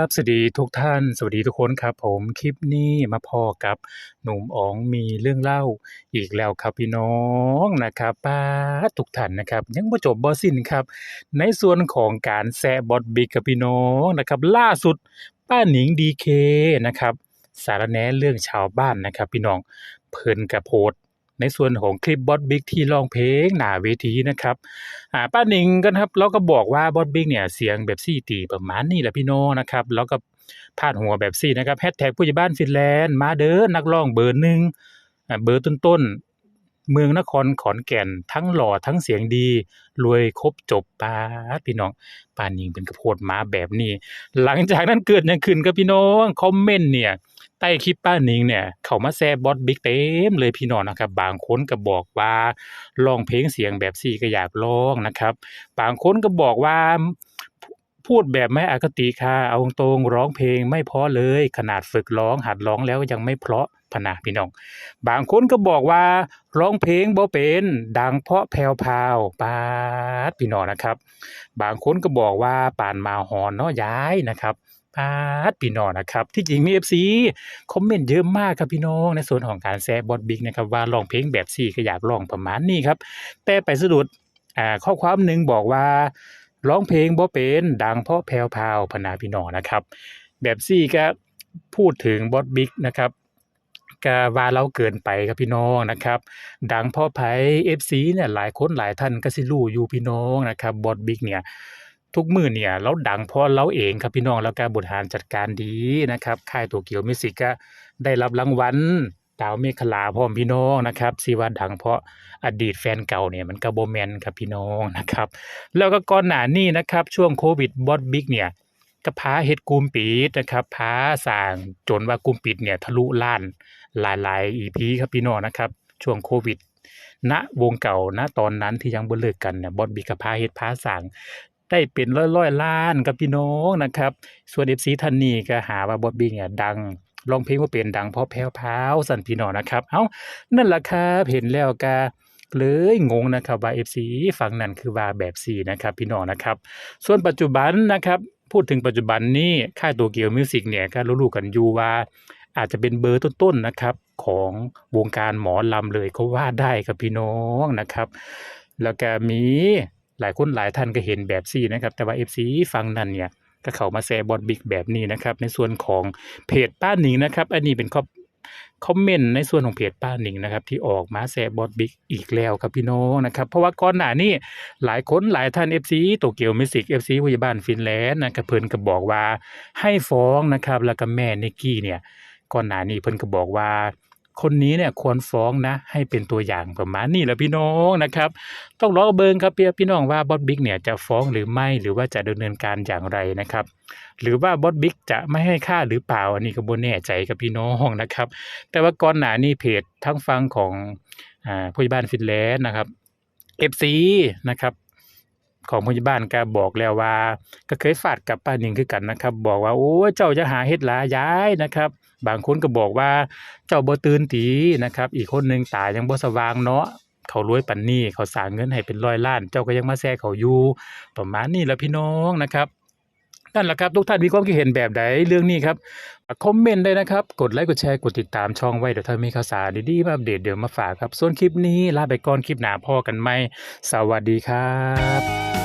ครับสวัสดีทุกท่าน สวัสดีทุกคนครับ ผมคลิปนี้มาพอกับหนุ่มอ๋องมีเรื่องเล่าอีกแล้วครับพี่น้องนะครับป้าทุกท่านนะครับ ยังบ่จบบ่สิ้นครับ ในส่วนของการแซะบอดบิ๊กกับพี่น้องนะครับ ล่าสุดป้าหนิงดีเคนะครับ สารแหนเรื่องชาวบ้านนะครับ พี่น้องเพิ่นกระโพสต์ ในส่วนของคลิปบอสบิ๊กที่ร้องเพลงหน้าเวทีนะครับอ่าป้าหนิงกันครับแล้วก็บอกว่าบอสบิ๊กเนี่ยเสียงแบบซี่ตีประมาณนี้แหละพี่น้องนะครับแล้วก็พาดหัวแบบซี่นะครับแฮชแท็กผู้ใหญ่บ้านฟินแลนด์มาเด้อนักร้องเบอร์หนึ่งเบอร์ต้นๆเมืองนครขอนแก่นทั้งหล่อทั้งเสียงดี รวยครบจบป้าพี่น้องป้าหนิงเป็นกระโพดมาแบบนี้ หลังจากนั้นเกิดยังขึ้นกับพี่น้องคอมเมนต์เนี่ย ใต้คลิปป้าหนิงเนี่ย เขามาแซะบอสบิ๊กเต็มเลยพี่น้องนะครับ บางคนก็บอกว่าร้องเพลงเสียงแบบซีก็อยากร้องนะครับ บางคนก็บอกว่าพูดแบบไม่อคติค่ะ เอาตรงร้องเพลงไม่เพราะเลย ขนาดฝึกร้องหัดร้องแล้วยังไม่เพราะพนาพี่น้อง บางคนก็บอกว่า ร้องเพลงบ่เป็น ดังเพราะแผ่วพาวปาดพี่น้องนะครับ บางคนก็บอกว่าป่านมาหอนเนาะย้ายนะครับ ปาดพี่น้องนะครับ ที่จริงมี FC คอมเมนต์เยอะมากครับพี่น้องในส่วนของการแซะบอสบิ๊กนะครับว่าร้องเพลงแบบซี่ก็อยากร้องประมาณนี้ครับแต่ไปสะดุดอ่าข้อความหนึ่งบอกว่าร้องเพลงบ่เป็นดังเพราะแผวพาวพนาพี่น้องนะครับ แบบซี่ก็พูดถึงบอสบิ๊กนะครับก็ว่าเราเกินไปครับพี่น้องนะครับ ดังเพราะไผ FC เนี่ยหลายคนหลายท่านก็สิรู้อยู่พี่น้องนะครับบอสบิ๊กเนี่ย ทุกมือเนี่ยเราดังเพราะเราเองครับพี่น้องแล้วก็บริหารจัดการดีนะครับค่ายโตเกียวมิสิกก็ได้รับรางวัลดาวเมฆลาพร้อพี่น้องนะครับสิว่าดังเพราะอดีตแฟนเก่าเนี่ยมันก็บ่แมนครับพี่น้องนะครับแล้วก็ก่อนหน้านี้นะครับช่วงโควิดบอสบิ๊กเนี่ยก็พาเฮ็ดกุมปิดนะครับพาสร้างจนว่ากุมปิดเนี่ยทะลุล้านหลายๆ EP ครับพี่น้องนะครับช่วงโควิดณวงเก่าณตอนนั้นที่ยังบ่เลิกกันเนี่ยบอสบิ๊กก็พาเฮ็ดพาสร้าง ได้เป็นร้อยๆล้านกับพี่น้องนะครับ ส่วน FC ท่านนี้ก็หาว่าบอสบิ๊กเนี่ยดังร้องเพลงบ่าเป็นดังเพราะแผ่วพาวสันพี่น้องนะครับ เอ้านั่นแหละครับเห็นแล้วก็เลยงงนะครับว่า FC ฝั่งนั้นคือว่าแบบซีนะครับพี่น้องนะครับ ส่วนปัจจุบันนะครับ พูดถึงปัจจุบันนี้ค่ายโตเกียวมิวสิกเนี่ยก็รู้ๆกันอยู่ว่า อาจจะเป็นเบอร์ต้นๆนะครับ ของวงการหมอลำเลยก็ว่าได้ครับพี่น้องนะครับ แล้วก็มี หลายคนหลายท่านก็เห็นแบบซี่นะครับ แต่ว่า FC ฟังนั้นเนี่ยก็เข้ามาแซะบอดบิ๊กแบบนี้นะครับ ในส่วนของเพจป้าหนิงนะครับ อันนี้เป็นคอมคอมเมนต์ในส่วนของเพจป้าหนิงนะครับ ที่ออกมาแซะบอดบิ๊กอีกแล้วครับพี่น้องนะครับ เพราะว่าก่อนหน้านี้หลายคนหลายท่าน FC โตเกียวมิสิก FC พยาบาลฟินแลนด์นะครับเพิ่นก็บอกว่าให้ฟ้องนะครับแล้วก็แม่นิกกี้เนี่ยก่อนหน้านี้เพิ่นก็บอกว่า คนนี้เนี่ยควรฟ้องนะ ให้เป็นตัวอย่างประมาณนี้แหละพี่น้องนะครับ ต้องรอเบิงครับพี่พี่น้องว่าบอสบิ๊กเนี่ยจะฟ้องหรือไม่หรือว่าจะดำเนินการอย่างไรนะครับ หรือว่าบอสบิ๊กจะไม่ให้ค่าหรือเปล่าอันนี้ก็บ่แน่ใจกับพี่น้องนะครับ แต่ว่าก่อนหน้านี้เพจทั้งฟังของอ่าผู้ใหญ่บ้านฟินแลนด์นะครับ FC นะครับของผู้ใหญ่บ้านก็บอกแล้วว่า ก็เคยฟาดกับป้าหนิงคือกันนะครับ บอกว่าโอ้เจ้าจะหาเฮ็ดหลายย้ายนะครับ บางคนก็บอกว่าเจ้าบ่ตื่นตีนะครับ อีกคนหนึ่งตายยังบ่สว่างเนาะเขารวยปานนี้เขาสร้างเงินให้เป็นร้อยล้าน เจ้าก็ยังมาแซะเขาอยู่ประมาณนี้แหละพี่น้องนะครับนั่นแหละครับทุกท่านมีความคิดเห็นแบบใดเรื่องนี้ครับคอมเมนต์ได้นะครับ กดไลค์กดแชร์กดติดตามช่องไว้เดี๋ยวถ้ามีข่าวสารดีๆมาอัปเดตเดี๋ยวมาฝากครับ ส่วนคลิปนี้ลาไปก่อนคลิปหน้าพอกันใหมสวัสดีครับ